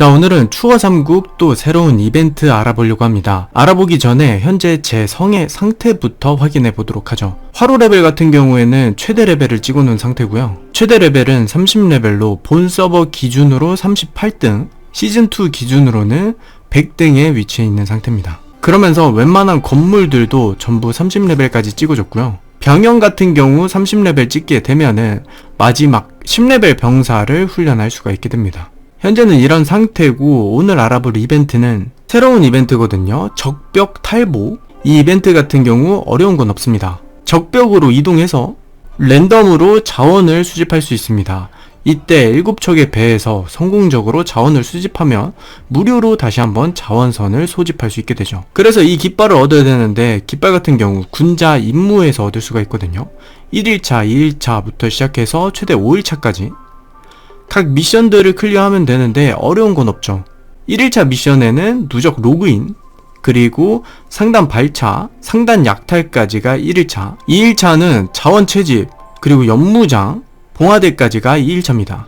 자 오늘은 추워 3국 또 새로운 이벤트 알아보려고 합니다. 알아보기 전에 현재 제 성의 상태부터 확인해 보도록 하죠. 화로 레벨 같은 경우에는 최대 레벨을 찍어 놓은 상태고요. 최대 레벨은 30레벨로 본 서버 기준으로 38등, 시즌2 기준으로는 100등에 위치해 있는 상태입니다. 그러면서 웬만한 건물들도 전부 30레벨까지 찍어줬고요. 병영 같은 경우 30레벨 찍게 되면은 마지막 10레벨 병사를 훈련할 수가 있게 됩니다. 현재는 이런 상태고 오늘 알아볼 이벤트는 새로운 이벤트거든요. 적벽 탈보. 이 이벤트 같은 경우 어려운 건 없습니다. 적벽으로 이동해서 랜덤으로 자원을 수집할 수 있습니다. 이때 7척의 배에서 성공적으로 자원을 수집하면 무료로 다시 한번 자원선을 소집할 수 있게 되죠. 그래서 이 깃발을 얻어야 되는데 깃발 같은 경우 군자 임무에서 얻을 수가 있거든요. 1일차, 2일차부터 시작해서 최대 5일차까지 각 미션들을 클리어하면 되는데 어려운 건 없죠. 1일차 미션에는 누적 로그인, 그리고 상단 발차, 상단 약탈까지가 1일차, 2일차는 자원 채집, 그리고 연무장, 봉화대까지가 2일차입니다.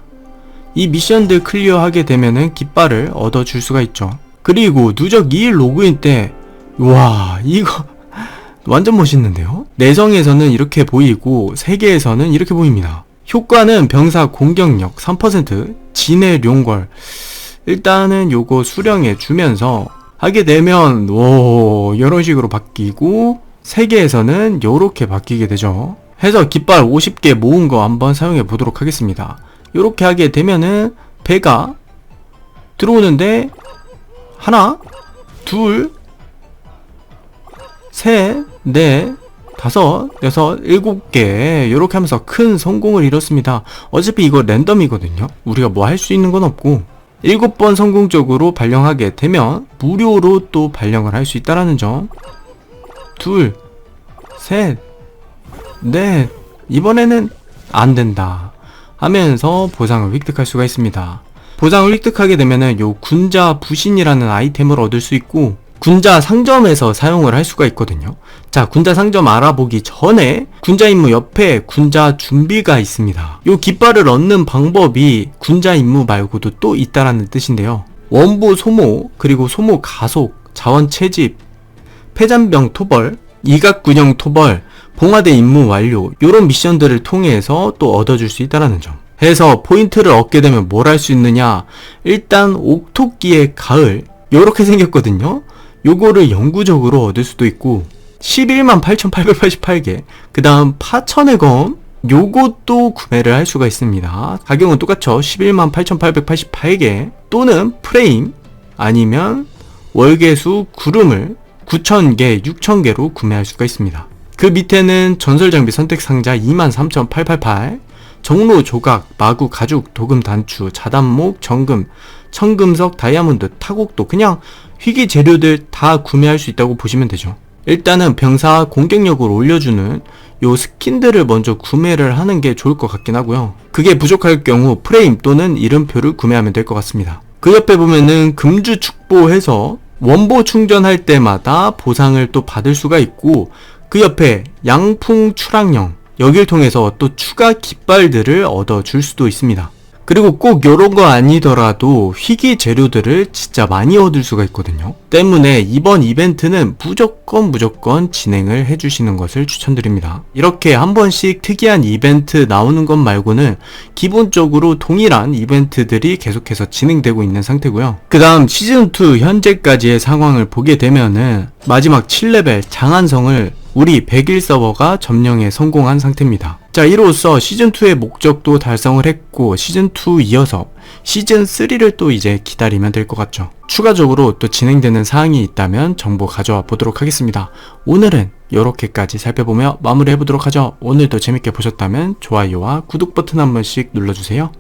이 미션들 클리어하게 되면은 깃발을 얻어줄 수가 있죠. 그리고 누적 2일 로그인 때, 와, 이거 완전 멋있는데요? 내성에서는 이렇게 보이고, 세계에서는 이렇게 보입니다. 효과는 병사 공격력 3%, 진해 룡걸. 일단은 요거 수령해 주면서 하게 되면 오 이런 식으로 바뀌고 세계에서는 요렇게 바뀌게 되죠. 해서 깃발 50개 모은 거 한번 사용해 보도록 하겠습니다. 요렇게 하게 되면은 배가 들어오는데 하나, 둘, 셋, 넷, 다섯, 여섯, 일곱 개 이렇게 하면서 큰 성공을 이뤘습니다. 어차피 이거 랜덤이거든요. 우리가 뭐 할 수 있는 건 없고 일곱 번 성공적으로 발령하게 되면 무료로 또 발령을 할 수 있다라는 점. 둘, 셋, 넷. 이번에는 안 된다. 하면서 보상을 획득할 수가 있습니다. 보상을 획득하게 되면은 요 군자 부신이라는 아이템을 얻을 수 있고 군자 상점에서 사용을 할 수가 있거든요. 자, 군자 상점 알아보기 전에 군자 임무 옆에 군자 준비가 있습니다. 요 깃발을 얻는 방법이 군자 임무 말고도 또 있다라는 뜻인데요. 원부 소모, 그리고 소모 가속, 자원 채집, 폐잔병 토벌, 이각군형 토벌, 봉화대 임무 완료 요런 미션들을 통해서 또 얻어줄 수 있다라는 점. 해서 포인트를 얻게 되면 뭘 할 수 있느냐? 일단 옥토끼의 가을 요렇게 생겼거든요. 요거를 영구적으로 얻을 수도 있고 11만 8,888개 그 다음 파천의 검 요것도 구매를 할 수가 있습니다. 가격은 똑같죠. 11만 8,888개 또는 프레임 아니면 월계수 구름을 9,000개, 6,000개로 구매할 수가 있습니다. 그 밑에는 전설 장비 선택 상자 23,888 정로 조각, 마구 가죽, 도금 단추, 자단목, 정금, 청금석, 다이아몬드, 타곡도 그냥 희귀 재료들 다 구매할 수 있다고 보시면 되죠. 일단은 병사 공격력을 올려주는 요 스킨들을 먼저 구매를 하는 게 좋을 것 같긴 하고요. 그게 부족할 경우 프레임 또는 이름표를 구매하면 될 것 같습니다. 그 옆에 보면은 금주 축보해서 원보 충전할 때마다 보상을 또 받을 수가 있고 그 옆에 양풍 추락령 여길 통해서 또 추가 깃발들을 얻어 줄 수도 있습니다. 그리고 꼭 요런 거 아니더라도 희귀 재료들을 진짜 많이 얻을 수가 있거든요. 때문에 이번 이벤트는 무조건 무조건 진행을 해주시는 것을 추천드립니다. 이렇게 한 번씩 특이한 이벤트 나오는 것 말고는 기본적으로 동일한 이벤트들이 계속해서 진행되고 있는 상태고요. 그 다음 시즌2 현재까지의 상황을 보게 되면은 마지막 7레벨 장안성을 우리 100일 서버가 점령에 성공한 상태입니다. 자, 이로써 시즌2의 목적도 달성을 했고, 시즌2 이어서 시즌3를 또 이제 기다리면 될 것 같죠. 추가적으로 또 진행되는 사항이 있다면 정보 가져와 보도록 하겠습니다. 오늘은 이렇게까지 살펴보며 마무리해보도록 하죠. 오늘도 재밌게 보셨다면 좋아요와 구독 버튼 한 번씩 눌러주세요.